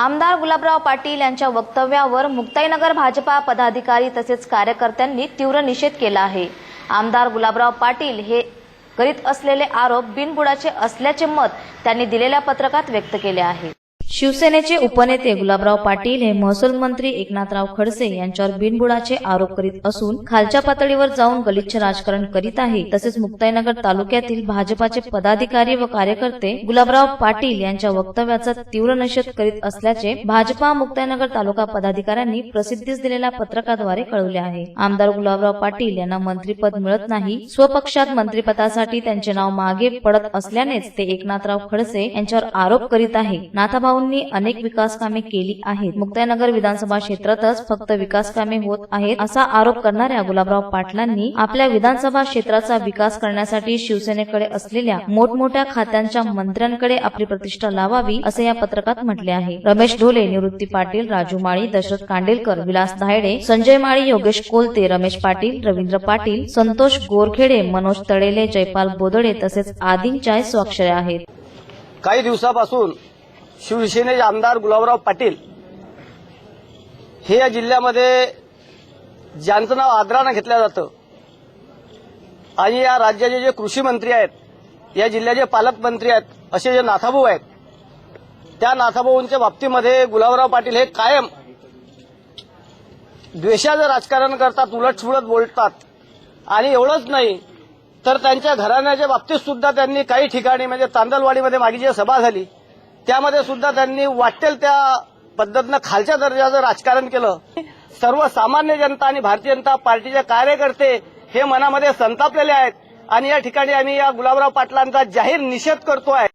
आमदार गुलाबराव पाटील यांच्या वक्तव्यावर मुक्ताईनगर भाजपा पदाधिकारी तसेच कार्यकर्त्यांनी तीव्र निषेध केला आहे. आमदार गुलाबराव पाटील हे करीत असलेले आरोप बिनबुडाचे असल्याचे मत त्यांनी दिलेल्या पत्रकात व्यक्त केले आहे. शिवसेनेचे उपनेते गुलाबराव पाटील हे महसूल मंत्री एकनाथराव खडसे यांच्यावर बिनबुडाचे आरोप करीत असून खालच्या पातळीवर जाऊन गलिच्छ राजकारण करीत आहे. तसेच मुक्ताईनगर तालुक्यातील भाजपाचे पदाधिकारी व कार्यकर्ते गुलाबराव पाटील यांच्या वक्तव्याचा तीव्र निषेध करीत असल्याचे भाजपा मुक्ताईनगर तालुका पदाधिकाऱ्यांनी प्रसिद्धीस दिलेल्या पत्रकाद्वारे कळवले आहे. आमदार गुलाबराव पाटील यांना मंत्रीपद मिळत नाही. स्वपक्षात मंत्रिपदासाठी त्यांचे नाव मागे पडत असल्यानेच ते एकनाथराव खडसे यांच्यावर आरोप करीत आहे. नाथाभाऊ नाथाभाऊंनी अनेक विकास कामे केली आहेत. मुक्तानगर विधानसभा क्षेत्रातच फक्त विकास कामे होत आहेत असा आरोप करणाऱ्या गुलाबराव पाटलांनी आपल्या विधानसभा क्षेत्राचा विकास करण्यासाठी शिवसेनेकडे असलेल्या मोठमोठ्या खात्यांच्या मंत्र्यांकडे आपली प्रतिष्ठा लावावी असे या पत्रकात म्हटले आहे. रमेश ढोले निवृत्ती पाटील राजू माळी दशरथ कांडेलकर विलास धायडे संजय माळी योगेश कोलते रमेश पाटील रवींद्र पाटील संतोष गोरखेडे मनोज तळेले जयपाल बोदडे तसेच आदींच्या स्वाक्षऱ्या आहेत. काही दिवसापासून शिवसेनेचे आमदार गुलाबराव पाटील हे या जिल्ह्यामध्ये ज्यांचं नाव आदरानं घेतलं जातं आणि या राज्याचे जे कृषी मंत्री आहेत या जिल्ह्याचे पालकमंत्री आहेत असे जे नाथाभाऊ आहेत त्या नाथाभाऊंच्या बाबतीमध्ये गुलाबराव पाटील हे कायम द्वेषाचं राजकारण करतात उलटसुलट बोलतात. आणि एवढंच नाही तर त्यांच्या घराण्याच्या बाबतीत सुद्धा त्यांनी काही ठिकाणी म्हणजे तांदलवाडीमध्ये मागे जी सभा झाली त्यामध्ये सुद्धा त्यांनी वाटेल त्या पद्धतीनं खालच्या दर्जाचं राजकारण केलं. सर्वसामान्य जनता आणि भारतीय जनता पार्टीचे कार्यकर्ते हे मनामध्ये संतापलेले आहेत. आणि या ठिकाणी आम्ही या गुलाबराव पाटलांचा जाहीर निषेध करतो आहे